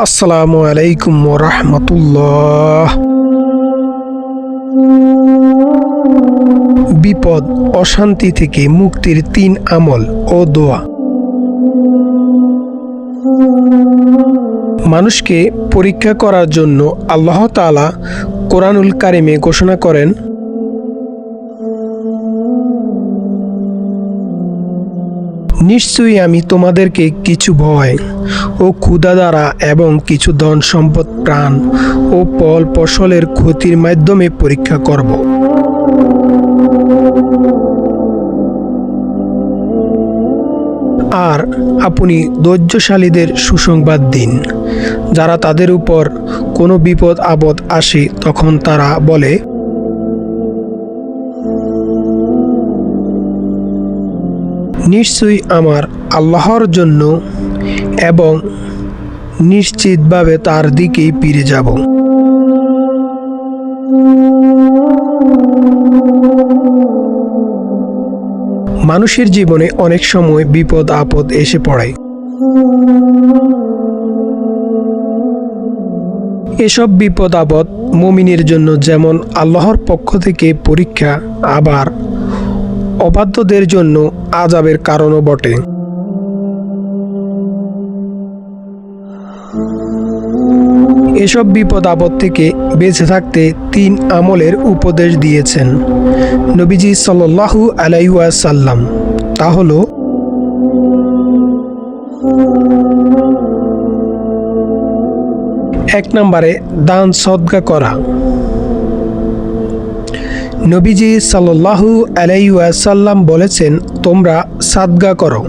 আসসালামু আলাইকুম রহমতুল্লাহ। বিপদ, অশান্তি থেকে মুক্তির তিন আমল ও দোয়া। মানুষকে পরীক্ষা করার জন্য আল্লাহ তাআলা কোরআনুল কারিমে ঘোষণা করেন নিশ্চয়ই আমি তোমাদেরকে কিছু ভয় ও ক্ষুধা দ্বারা এবং কিছু ধন সম্পদ, প্রাণ ও ফল ফসলের ক্ষতির মাধ্যমে পরীক্ষা করব। আর আপনি ধৈর্যশালীদের সুসংবাদ দিন। যারা তাদের উপর কোনো বিপদ আপদ আসে, তখন তারা বলে নিশ্চয়ই আমার আল্লাহর জন্য এবং নিশ্চিতভাবে তার দিকেই ফিরে যাব। মানুষের জীবনে অনেক সময় বিপদ, আপদ এসে পড়ে। এসব বিপদ, আপদ মুমিনের জন্য যেমন আল্লাহর পক্ষ থেকে পরীক্ষা, আবার অবাধ্যদের জন্য আজাবের কারণও বটে। এসব বিপদ আপদ থেকে বেঁচে থাকতে তিন আমলের উপদেশ দিয়েছেন নবীজি সাল্লাহু আলাইসাল্লাম তা হল, এক নম্বরে দান সদগা করা। নবীজি সাল্লাহু আলাইসাল্লাম বলেছেন, তোমরা সাদগা করো।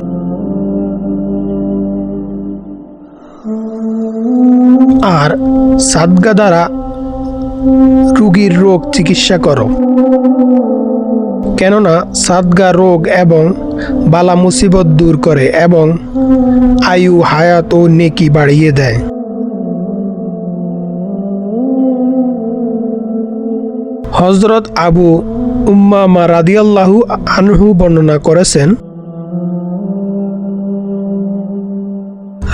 আর সাদগা দ্বারা রুগীর রোগ চিকিৎসা করো। কেননা সাদগা রোগ এবং বালা মুসিবত দূর করে এবং আয়ু, হায়াত ও নেকি বাড়িয়ে দেয়। হজরত আবু উম্মামা রাদিয়াল্লাহু আনহু বর্ণনা করেছেন,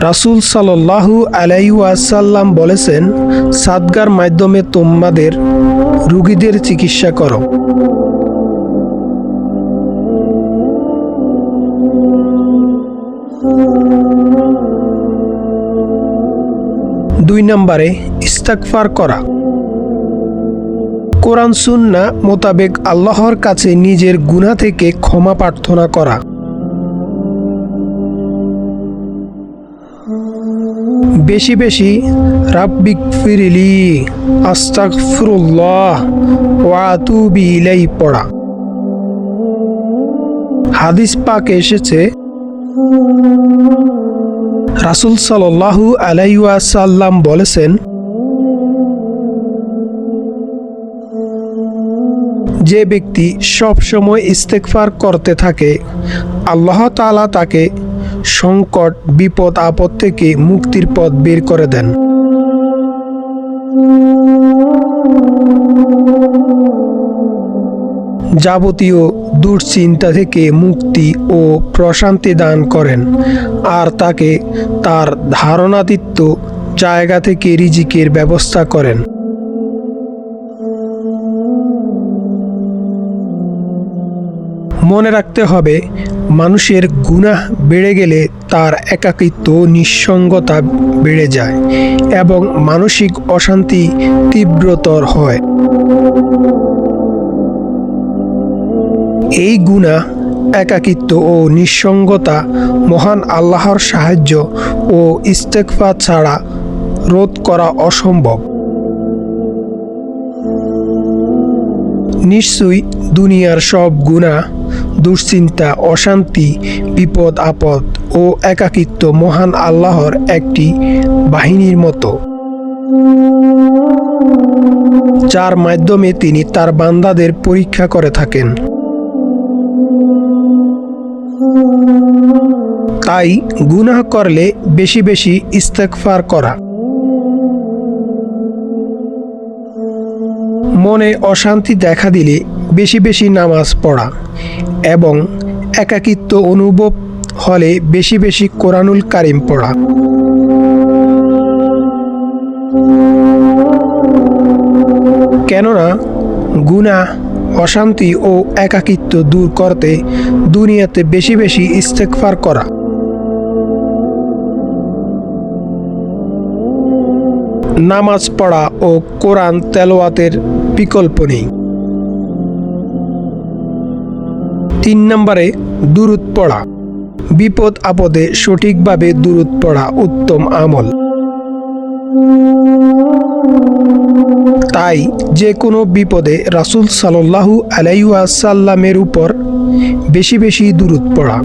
রাসুল সাল্লাহু আলাইসাল্লাম বলেছেন, সাদগার মাধ্যমে তোমাদের রুগীদের চিকিৎসা করো। দুই নম্বরে ইস্তাকফার করা। কোরআন সুন্না মোতাবেক আল্লাহর কাছে নিজের গুণা থেকে ক্ষমা প্রার্থনা করা। বেশি বেশি রাব্বিক ফিরিলি, আস্তাগফিরুল্লাহ ওয়া আতুবি ইলাই পড়া। হাদিস পাকে এসেছে, রাসূল সাল্লাল্লাহু আলাইহি ওয়াসাল্লাম বলেছেন যে ব্যক্তি সব সময় ইস্তেকফার করতে থাকে, আল্লাহ তাআলা তাকে সংকট, বিপদ, আপদ থেকে মুক্তির পথ বের করে দেন। যাবতীয় দুশ্চিন্তা থেকে মুক্তি ও প্রশান্তি দান করেন আর তাকে তার ধারণাতীত জায়গা থেকে রিজিকের ব্যবস্থা করেন। মনে রাখতে হবে, মানুষের গুনাহ বেড়ে গেলে তার একাকিত্ব, নিঃসঙ্গতা বেড়ে যায় এবং মানসিক অশান্তি তীব্রতর হয়। এই গুণা একাকিত্ব ও নিঃসঙ্গতা মহান আল্লাহর সাহায্য ও ইস্তেকফা ছাড়া রোধ করা অসম্ভব। নিশ্চয়ই দুনিয়ার সব গুণা দুশ্চিন্তা, অশান্তি, বিপদ, আপদ ও একাকিত্ব মহান আল্লাহর একটি বাহিনীর মতো। যার মাধ্যমে তিনি তার বান্দাদের পরীক্ষা করে থাকেন। তাই গুনাহ করলে বেশি বেশি ইস্তেকফার করা। মনে অশান্তি দেখা দিলে বেশি বেশি নামাজ পড়া। এবং একাকিত্ব অনুভব হলে বেশি বেশি কোরআনুল কারিম পড়া। কেননা গুণা অশান্তি ও একাকিত্ব দূর করতে দুনিয়াতে বেশি বেশি ইস্তেকফার করা। নামাজ পড়া ও কোরআন তেলোয়াতের বিকল্প নেই। তিন নম্বরে দুরুদ পড়া। বিপদ আপদে সঠিকভাবে দুরুদ পড়া উত্তম আমল। তাই যে কোনো বিপদে রাসূল সাল্লাল্লাহু আলাইসাল্লামের উপর বেশি বেশি দুরুদ পড়া।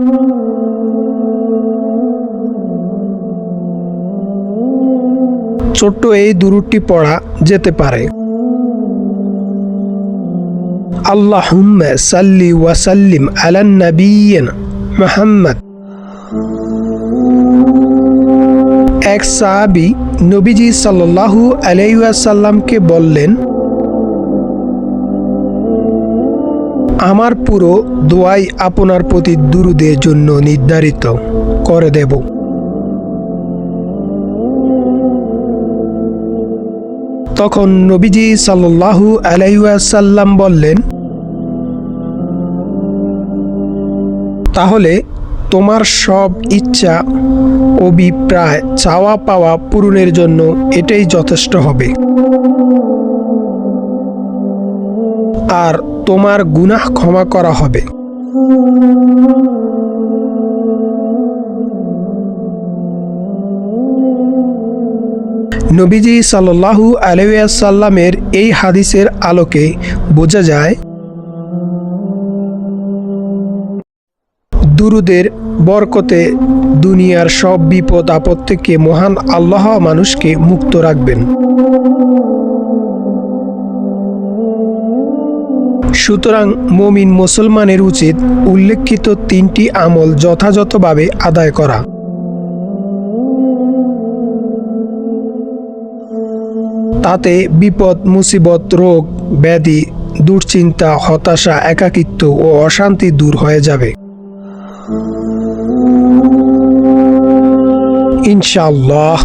ছোট্ট এই দুরুদটি পড়া যেতে পারে। আল্লাহুম্মা সাল্লি ওয়াসাল্লিম আলান নাবিয়িন মুহাম্মদ এক সাহাবি নবীজি সাল্লাল্লাহু আলাইহি ওয়াসাল্লামকে বললেন, আমার পুরো দোয়াই আপনার প্রতি দুরুদের জন্য নির্ধারিত করে দেব। তখন নবীজি সাল্লাল্লাহু আলাইহি ওয়াসাল্লাম বললেন, তাহলে তোমার সব ইচ্ছা, অভিপ্রায় চাওয়া পাওয়া পূরণের জন্য এটাই যথেষ্ট হবে। আর তোমার গুনাহ ক্ষমা করা হবে। নবীজি সাল্লাল্লাহু আলাইসাল্লামের এই হাদিসের আলোকে বোঝা যায়, দুরুদের বরকতে দুনিয়ার সব বিপদ আপদ থেকে মহান আল্লাহ মানুষকে মুক্ত রাখবেন। সুতরাং মমিন মুসলমানের উচিত উল্লেখিত তিনটি আমল যথাযথভাবে আদায় করা। তাতে বিপদ মুসিবত রোগ ব্যাধি দুশ্চিন্তা হতাশা একাকিত্ব ও অশান্তি দূর হয়ে যাবে। ইনশাআল্লাহ।